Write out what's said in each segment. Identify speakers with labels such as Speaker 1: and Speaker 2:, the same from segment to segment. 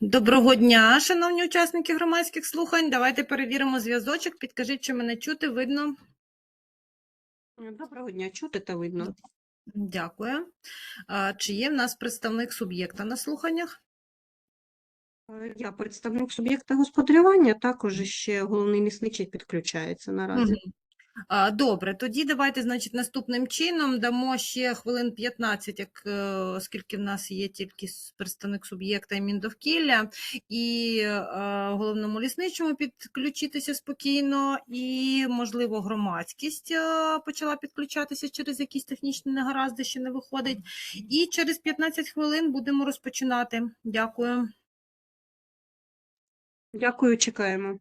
Speaker 1: Доброго дня, шановні учасники громадських слухань. Давайте перевіримо зв'язочок. Підкажіть, чи мене чути, видно.
Speaker 2: Доброго дня, чути та видно.
Speaker 1: Дякую. Чи є в нас представник суб'єкта на слуханнях?
Speaker 2: Е, Я представник суб'єкта господарювання, також ще головний лісничий підключається наразі.
Speaker 1: Мгм. Добре, тоді давайте, значить, наступним чином дамо ще хвилин 15, як, е, оскільки в нас є тільки представник суб'єкта і Міндовкілля, і е, головному лісничому підключитися спокійно, і, можливо, громадськість е, почала підключатися через якісь технічні негаразди, що не виходить. І через 15 хвилин будемо розпочинати. Дякую.
Speaker 2: Дякую, чекаємо.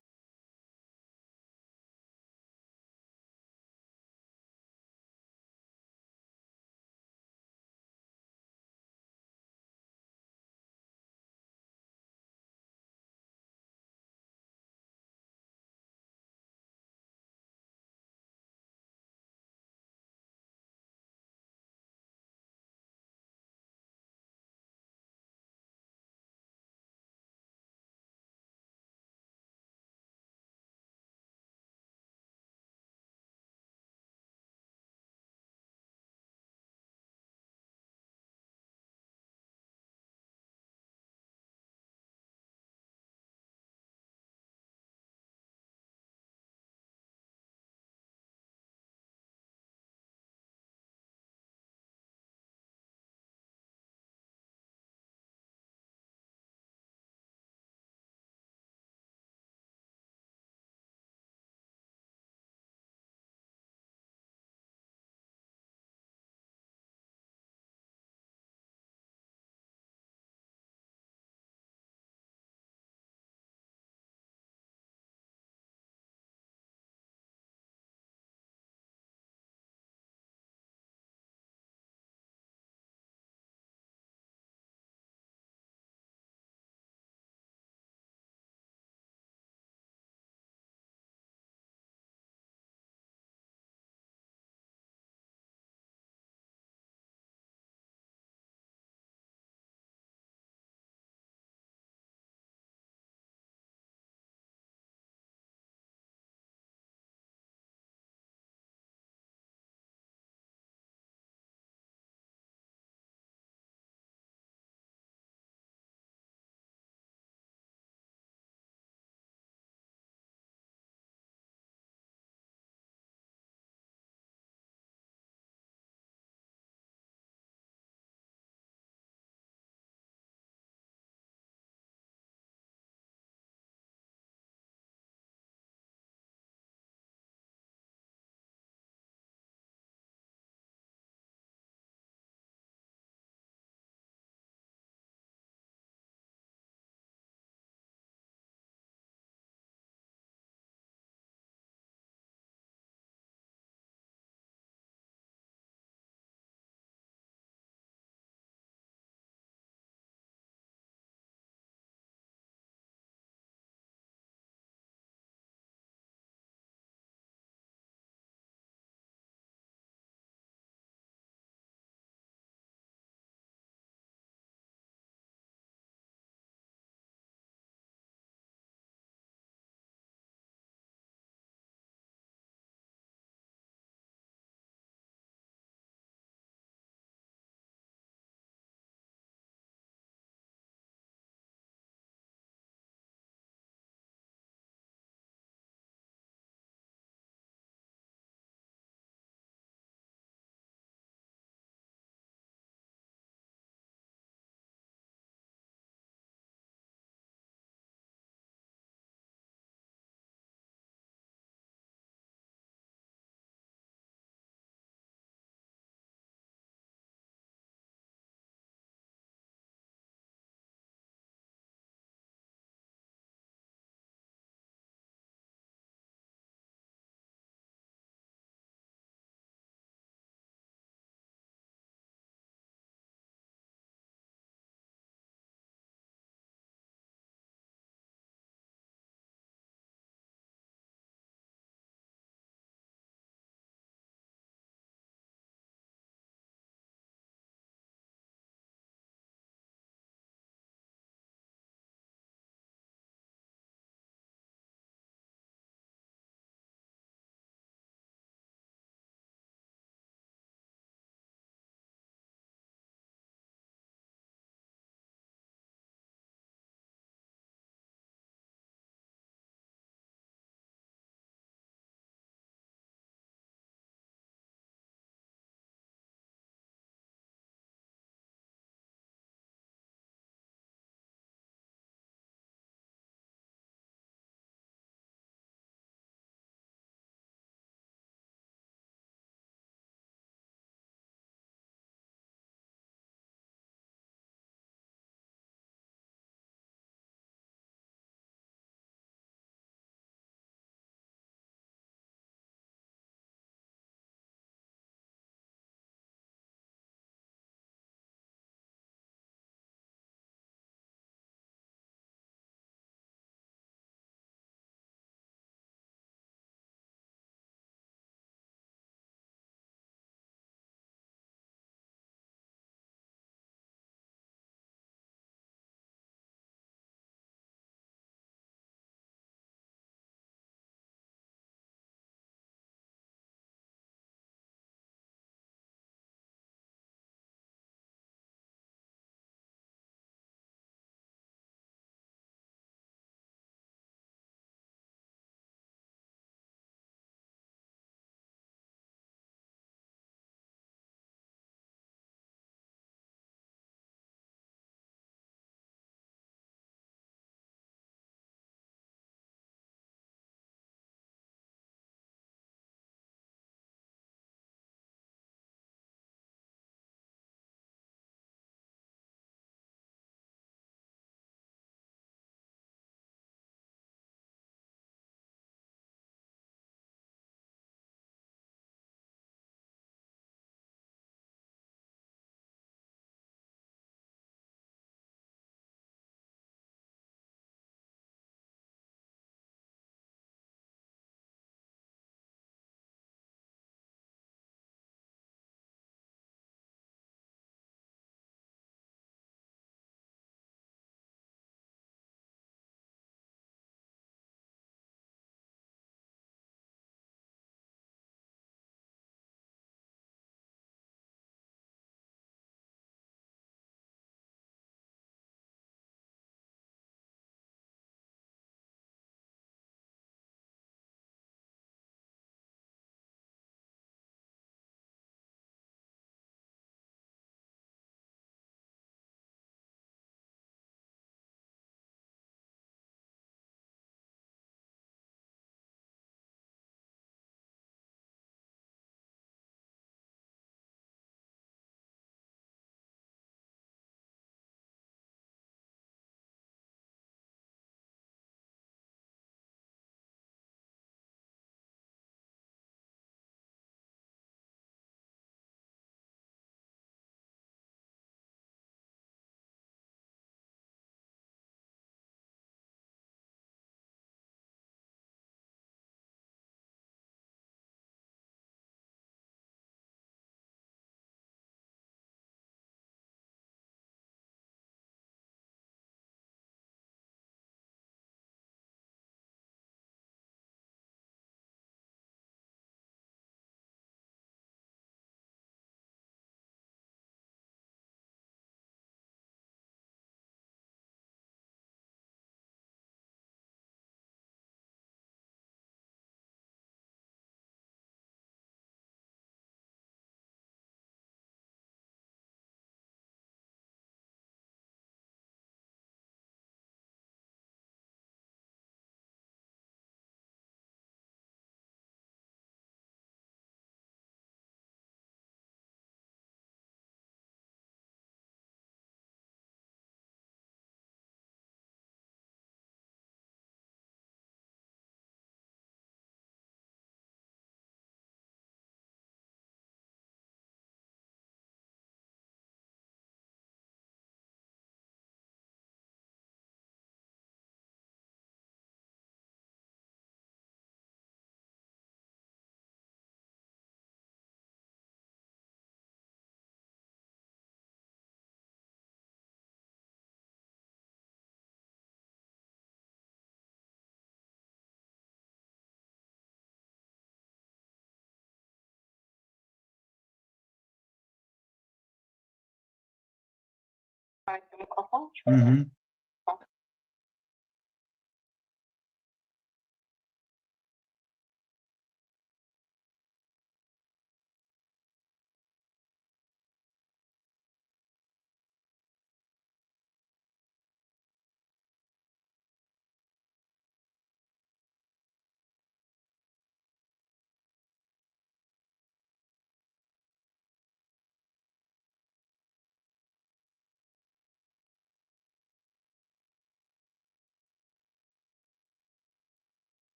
Speaker 3: Мікрофон.
Speaker 4: Угу.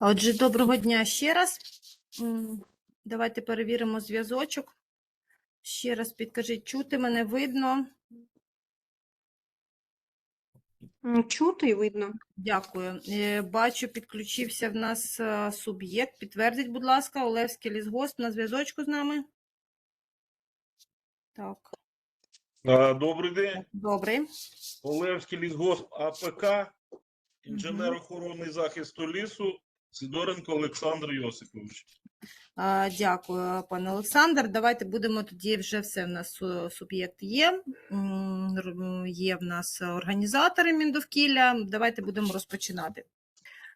Speaker 1: Отже, доброго дня ще раз. Давайте перевіримо зв'язочок. Ще раз підкажіть, чути мене видно.
Speaker 2: Чути і видно.
Speaker 1: Дякую. Е, Бачу, підключився в нас е, суб'єкт. Підтвердіть, будь ласка, Олевський лісгосп на зв'язочку з нами. Так,
Speaker 3: Добрий день,
Speaker 1: добре.
Speaker 3: Олевський лісгосп АПК, інженер охоронний захисту лісу, Сидоренко Олександр Йосипович.
Speaker 1: Дякую, пане Олександр. Давайте будемо тоді вже все в нас суб'єкт є. Є в нас організатори Міндовкілля. Давайте будемо розпочинати.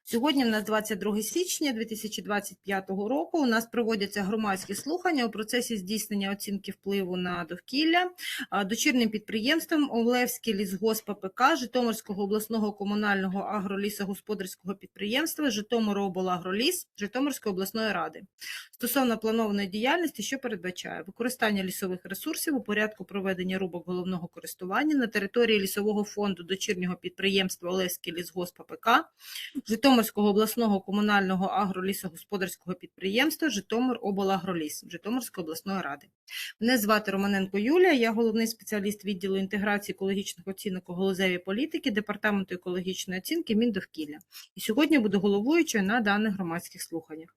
Speaker 1: Сьогодні в нас 22 січня 2025 року. У нас проводяться громадські слухання у процесі здійснення оцінки впливу на довкілля а, дочірнім підприємством Олевський лісгосп АПК Житомирського обласного комунального агролісогосподарського підприємства Житомироблагроліс Житомирської обласної ради стосовно планованої діяльності, що передбачає використання лісових ресурсів у порядку проведення рубок головного користування на території лісового фонду дочірнього підприємства Олеський лісгосп АПК Житомирського обласного комунального агролісогосподарського підприємства Житомир облагроліс Житомирської обласної ради. Мене звати Романенко Юлія, я головний спеціаліст відділу інтеграції екологічних оцінок у галузевій політики Департаменту екологічної оцінки Міндовкілля. І сьогодні буду головуючою на даних громадських слуханнях.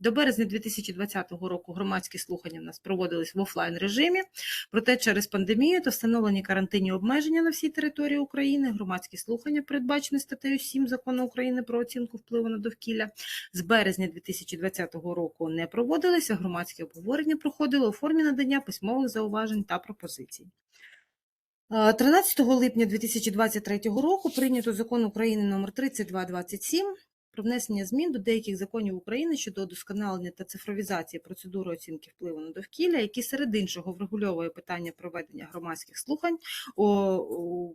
Speaker 1: До березня 2020 року громадські слухання в нас проводились в офлайн режимі, проте через пандемію та встановлені карантинні обмеження на всій території України громадські слухання, передбачені статтею 7 закону України про оцінку впливу на довкілля, з березня 2020 року не проводилися. Громадські обговорення проходили у формі надання письмових зауважень та пропозицій. Е, 13 липня 2023 року прийнято закон України номер 3227 про внесення змін до деяких законів України щодо удосконалення та цифровізації процедури оцінки впливу на довкілля, які серед іншого врегульовує питання проведення громадських слухань у,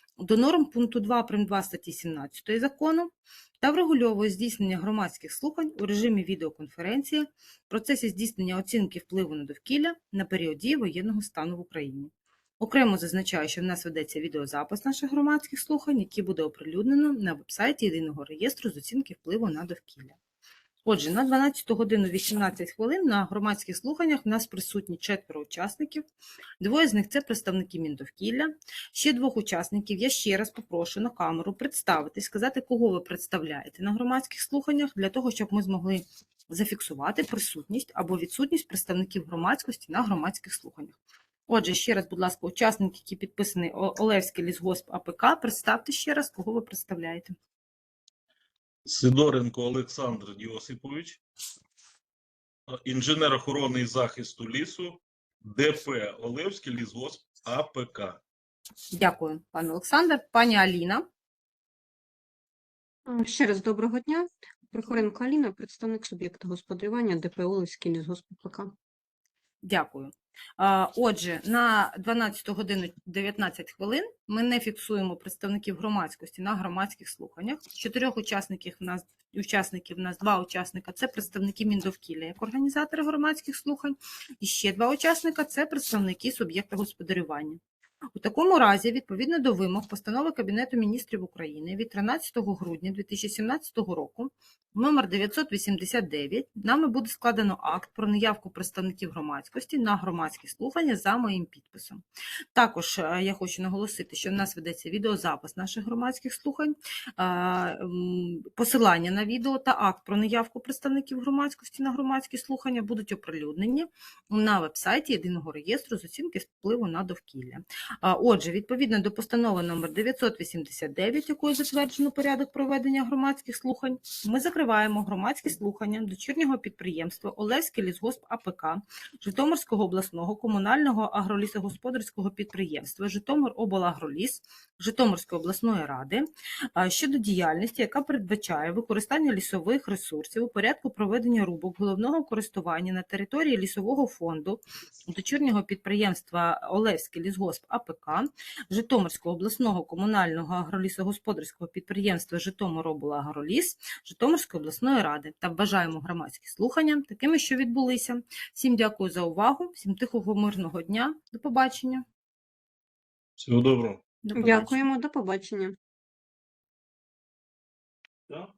Speaker 1: до норм пункту 2 прим. 2 статті 17 закону та врегульовує здійснення громадських слухань у режимі відеоконференції в процесі здійснення оцінки впливу на довкілля на період дії воєнного стану в Україні. Окремо зазначаю, що в нас ведеться відеозапис наших громадських слухань, який буде оприлюднено на вебсайті Єдиного реєстру з оцінки впливу на довкілля. Отже, на 12 годину 18 хвилин на громадських слуханнях в нас присутні четверо учасників. Двоє з них це представники Міндовкілля. Ще двох учасників я ще раз попрошу на камеру представитись, сказати, кого ви представляєте на громадських слуханнях, для того, щоб ми змогли зафіксувати присутність або відсутність представників громадськості на громадських слуханнях. Отже, ще раз, будь ласка, учасник, який підписаний Олевський лісгосп АПК, представте ще раз, кого ви представляєте.
Speaker 3: Сидоренко Олександр Йосипович, інженер охоронний захисту лісу, ДП Олевський лісгосп АПК.
Speaker 1: Дякую, пане Олександр. Пані Аліна.
Speaker 2: Ще раз доброго дня. Прохоренко Аліна, представник суб'єкта господарювання ДП Олевський лісгосп ПК.
Speaker 1: Дякую. Отже, на 12 годину 19 хвилин ми не фіксуємо представників громадськості на громадських слуханнях. Чотирьох учасників в нас учасників в нас два учасника це представники Міндовкілля як організатори громадських слухань, і ще два учасника це представники суб'єкта господарювання. У такому разі, відповідно до вимог постанови Кабінету міністрів України від 13 грудня 2017 року, номер 989, нами буде складено акт про наявку представників громадськості на громадські слухання за моїм підписом. Також е, я хочу наголосити, що в нас ведеться відеозапис наших громадських слухань, посилання на відео та акт про наявку представників громадськості на громадські слухання будуть оприлюднені на вебсайті єдиного реєстру з оцінки впливу на довкілля. Отже, відповідно до постанови номер 989, якою затверджено порядок проведення громадських слухань, ми закриваємо громадські слухання дочірнього підприємства Олевський лісгосп АПК Житомирського обласного комунального агролісогосподарського підприємства Житомир облагроліс Житомирської обласної ради щодо діяльності, яка передбачає використання лісових ресурсів у порядку проведення рубок головного користування на території лісового фонду дочірнього підприємства Олевський лісгосп АПК, Житомирського обласного комунального агролісогосподарського підприємства Житомироблагроліс, Житомирської обласної ради та бажаємо громадські слухання такими, що відбулися. Всім дякую за увагу, всім тихого мирного дня. До побачення.
Speaker 3: Всього доброго.
Speaker 1: До побачення.
Speaker 2: Дякуємо, до побачення.
Speaker 3: Так?